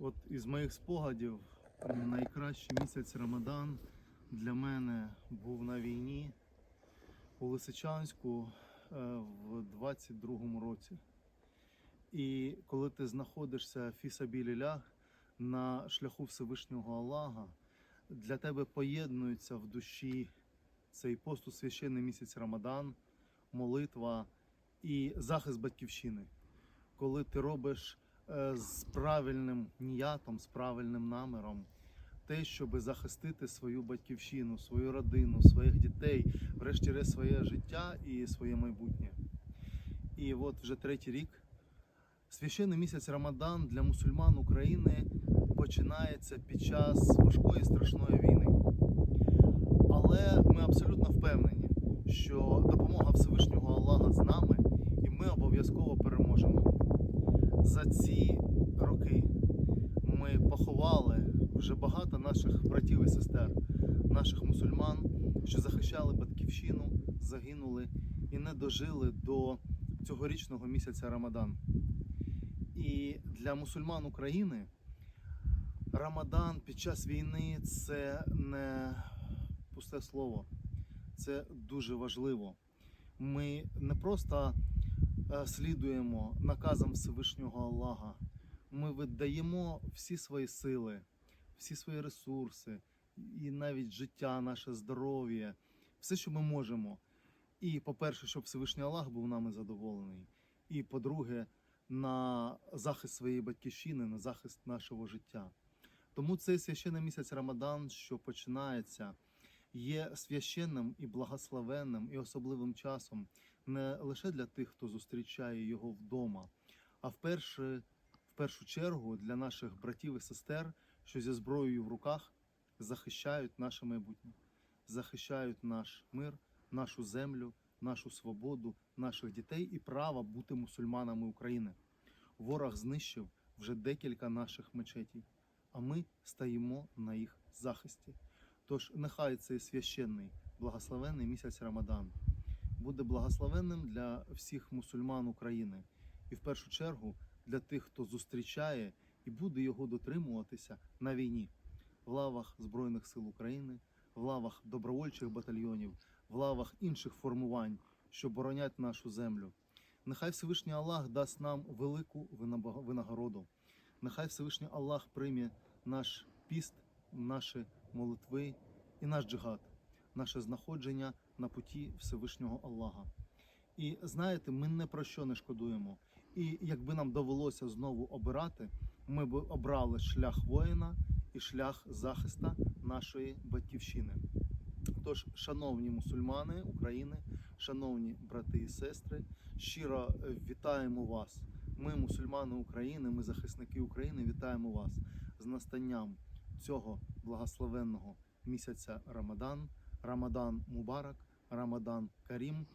От із моїх спогадів найкращий місяць Рамадан для мене був на війні у Лисичанську е, в 22-му році. І коли ти знаходишся фісабілілях на шляху Всевишнього Аллаха, для тебе поєднується в душі цей пост у священний місяць Рамадан, молитва і захист батьківщини. Коли ти робиш з правильним ніятом, з правильним наміром, те, щоб захистити свою батьківщину, свою родину, своїх дітей, врешті-решт своє життя і своє майбутнє. І от вже третій рік священний місяць Рамадан для мусульман України починається під час важкої страшної війни. Але ми абсолютно впевнені, що допомога Всевишнього Аллаха з нами, і ми обов'язково переможемо. За ці роки ми поховали вже багато наших братів і сестер, наших мусульман, що захищали батьківщину, загинули і не дожили до цьогорічного місяця Рамадан. І для мусульман України Рамадан під час війни це не пусте слово, це дуже важливо. Ми не просто слідуємо наказам Всевишнього Аллаха, ми віддаємо всі свої сили, всі свої ресурси, і навіть життя, наше здоров'я, все, що ми можемо. І, по-перше, щоб Всевишній Аллах був нами задоволений. І по-друге, на захист своєї батьківщини, на захист нашого життя. Тому цей священний місяць Рамадан, що починається, є священним і благословенним і особливим часом не лише для тих, хто зустрічає його вдома, а в першу, в першу чергу для наших братів і сестер, що зі зброєю в руках захищають наше майбутнє, захищають наш мир, нашу землю, нашу свободу, наших дітей і право бути мусульманами України. Ворог знищив вже декілька наших мечетій, а ми стоїмо на їх захисті. Тож нехай цей священний благословенний місяць Рамадан буде благословенним для всіх мусульман України і в першу чергу для тих, хто зустрічає і буде його дотримуватися на війні в лавах Збройних сил України, в лавах добровольчих батальйонів, в лавах інших формувань, що боронять нашу землю. Нехай Всевишній Аллах дасть нам велику винагороду. Нехай Всевишній Аллах прийме наш піст, наші молитви і наш джихад, наше знаходження на путі Всевишнього Аллаха. І знаєте, ми не про що не шкодуємо. І якби нам довелося знову обирати, ми б обрали шлях воїна і шлях захиста нашої батьківщини. Тож, шановні мусульмани України, шановні брати і сестри, щиро вітаємо вас. Ми, мусульмани України, ми захисники України, вітаємо вас з настанням цього благословенного місяця Рамадан, Рамадан Мубарак, Рамадан Карім.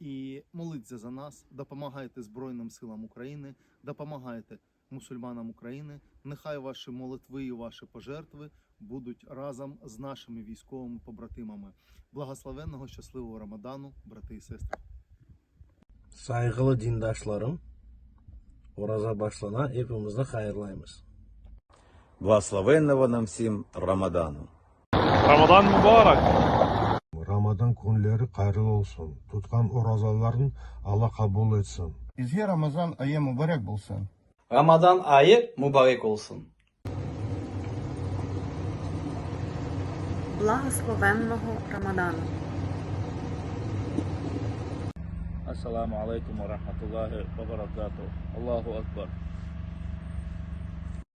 І моліться за нас, допомагайте Збройним силам України, допомагайте мусульманам України. Нехай ваші молитви і ваші пожертви будуть разом з нашими військовими побратимами. Благословенного щасливого Рамадану, брати і сестри. Saygılı dindaşlarım, Oraza başlana hepimizi hayırlayımız. Благословенного нам всім Рамадану. Рамадан Мубарак. Рамадан күнлері қайырлы болсын. Тұтқан оразаларын Алла қабыл етсін. Bizga Ramazon oyi muborak bo'lsin. Ramazan ayı mübarek olsun. Благословенного Рамадану. Ассаламу алейкум ва рахматуллахи ва баракату. Аллаху акбар.